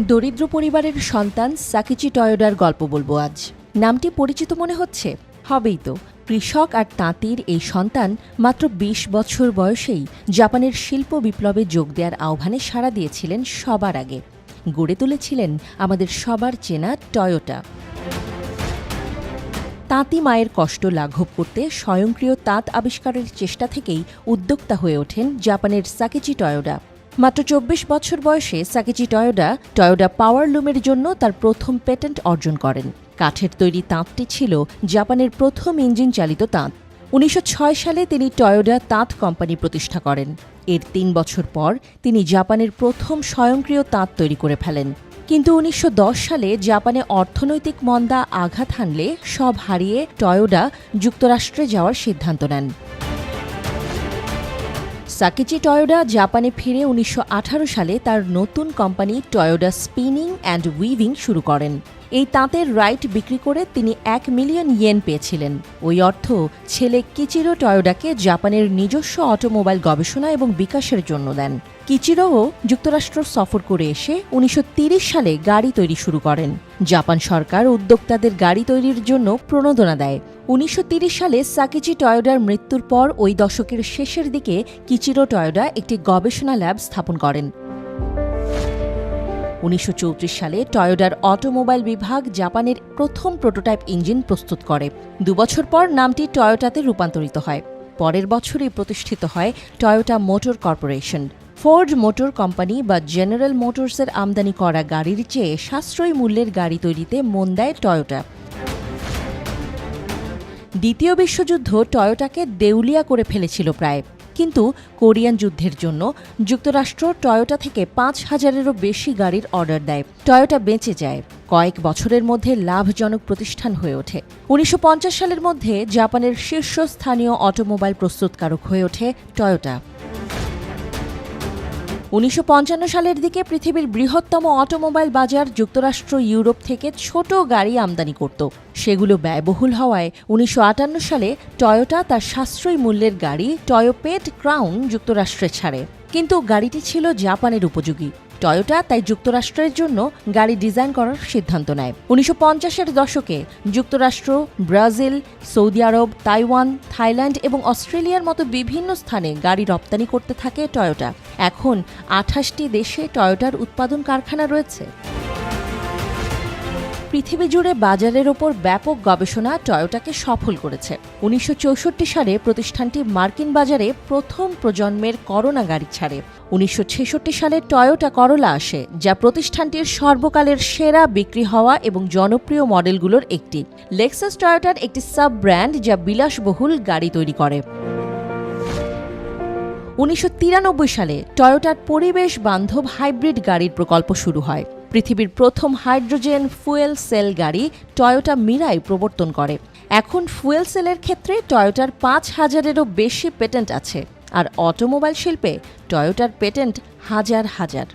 দরিদ্র পরিবারের সন্তান সাকিচি টয়োডার গল্প বলব আজ। নামটি পরিচিত মনে হচ্ছে? হবেই তো। কৃষক আর তাঁতির এই সন্তান মাত্র ২০ বছর বয়সেই জাপানের শিল্প বিপ্লবে যোগ দেওয়ার আহ্বানে সাড়া দিয়েছিলেন সবার আগে। গড়ে তুলেছিলেন আমাদের সবার চেনা টয়োটা। তাঁতি মায়ের কষ্ট লাঘব করতে স্বয়ংক্রিয় তাঁত আবিষ্কারের চেষ্টা থেকেই উদ্যোক্তা হয়ে ওঠেন জাপানের সাকিচি টয়োডা। মাত্র চব্বিশ বছর বয়সে সাকিচি টয়োডা টয়োডা পাওয়ার লুমের জন্য তার প্রথম পেটেন্ট অর্জন করেন। কাঠের তৈরি তাঁতটি ছিল জাপানের প্রথম ইঞ্জিন চালিত তাঁত। উনিশশো ছয় সালে তিনি টয়োডা তাঁত কোম্পানি প্রতিষ্ঠা করেন। এর তিন বছর পর তিনি জাপানের প্রথম স্বয়ংক্রিয় তাঁত তৈরি করে ফেলেন। কিন্তু উনিশশো দশ সালে জাপানে অর্থনৈতিক মন্দা আঘাত হানলে সব হারিয়ে টয়োডা যুক্তরাষ্ট্রে যাওয়ার সিদ্ধান্ত নেন। সাকিচি টয়োডা জাপানে ফিরে উনিশশো আঠারো সালে তার নতুন company Toyoda spinning and weaving শুরু করেন। এই তাঁতের রাইট বিক্রি করে তিনি এক মিলিয়ন ইয়েন পেয়েছিলেন। ওই অর্থ ছেলে কিচিরো টয়োডাকে জাপানের নিজস্ব অটোমোবাইল গবেষণা এবং বিকাশের জন্য দেন। কিচিরোও যুক্তরাষ্ট্র সফর করে এসে উনিশশো সালে গাড়ি তৈরি শুরু করেন। জাপান সরকার উদ্যোক্তাদের গাড়ি তৈরির জন্য প্রণোদনা দেয়। উনিশশো সালে সাকিচি টয়োডার মৃত্যুর পর ওই দশকের শেষের দিকে কিচিরো টয়োডা একটি গবেষণা ল্যাব স্থাপন করেন। উনিশশো চৌত্রিশ সালে টয়োডার অটোমোবাইল বিভাগ জাপানের প্রথম প্রোটোটাইপ ইঞ্জিন প্রস্তুত করে। দুবছর পর নামটি টয়োটাতে রূপান্তরিত হয়। পরের বছরই প্রতিষ্ঠিত হয় Toyota motor corporation. Ford motor company বা জেনারেল মোটরসের আমদানি করা গাড়ির চেয়ে সাশ্রয়ী মূল্যের গাড়ি তৈরিতে মন দেয় টয়োটা। দ্বিতীয় বিশ্বযুদ্ধ টয়োটাকে দেউলিয়া করে ফেলেছিল প্রায়। কিন্তু কোরিয়ান যুদ্ধের জন্য যুক্তরাষ্ট্র টয়োটা থেকে পাঁচ হাজারেরও বেশি গাড়ির অর্ডার দেয়। টয়োটা বেঁচে যায়। কয়েক বছরের মধ্যে লাভজনক প্রতিষ্ঠান হয়ে ওঠে। উনিশশো পঞ্চাশ সালের মধ্যে জাপানের শীর্ষস্থানীয় অটোমোবাইল প্রস্তুতকারক হয়ে ওঠে টয়োটা। উনিশশো পঞ্চান্ন সালের দিকে পৃথিবীর বৃহত্তম অটোমোবাইল বাজার যুক্তরাষ্ট্র, ইউরোপ থেকে ছোট গাড়ি আমদানি করত। সেগুলো ব্যয়বহুল হওয়ায় উনিশশো আটান্ন সালে টয়োটা তার সাশ্রয়ী মূল্যের গাড়ি টয়োপেট ক্রাউন যুক্তরাষ্ট্রে ছাড়ে। কিন্তু গাড়িটি ছিল জাপানের উপযোগী। টয়োটা তাই যুক্তরাষ্ট্রের জন্য গাড়ি ডিজাইন করার সিদ্ধান্ত নেয়। উনিশশো পঞ্চাশের দশকে যুক্তরাষ্ট্র, ব্রাজিল, সৌদি আরব, তাইওয়ান, থাইল্যান্ড এবং অস্ট্রেলিয়ার মতো বিভিন্ন স্থানে গাড়ি রপ্তানি করতে থাকে টয়োটা। এখন আঠাশটি দেশে টয়োটার উৎপাদন কারখানা রয়েছে। পৃথিবী জুড়ে বাজারের ওপর ব্যাপক গবেষণা টয়োটাকে সফল করেছে। উনিশশো চৌষট্টি সালে প্রতিষ্ঠানটি মার্কিন বাজারে প্রথম প্রজন্মের করোনা গাড়ি ছাড়ে। উনিশশো ছেষট্টি সালে টয়োটা করোলা আসে, যা প্রতিষ্ঠানটির সর্বকালের সেরা বিক্রি হওয়া এবং জনপ্রিয় মডেলগুলোর একটি। লেক্সাস টয়োটার একটি সাব ব্র্যান্ড যা বিলাসবহুল গাড়ি তৈরি করে। উনিশশো তিরানব্বই সালে টয়োটার পরিবেশ বান্ধব হাইব্রিড গাড়ির প্রকল্প শুরু হয়। পৃথিবীর প্রথম হাইড্রোজেন ফুয়েল সেল গাড়ি টয়োটা মিরাই প্রবর্তন করে। এখন ফুয়েল সেলের ক্ষেত্রে টয়োটার পাঁচ হাজারেরও বেশি পেটেন্ট আছে, আর অটোমোবাইল শিল্পে টয়োটার পেটেন্ট হাজার হাজার।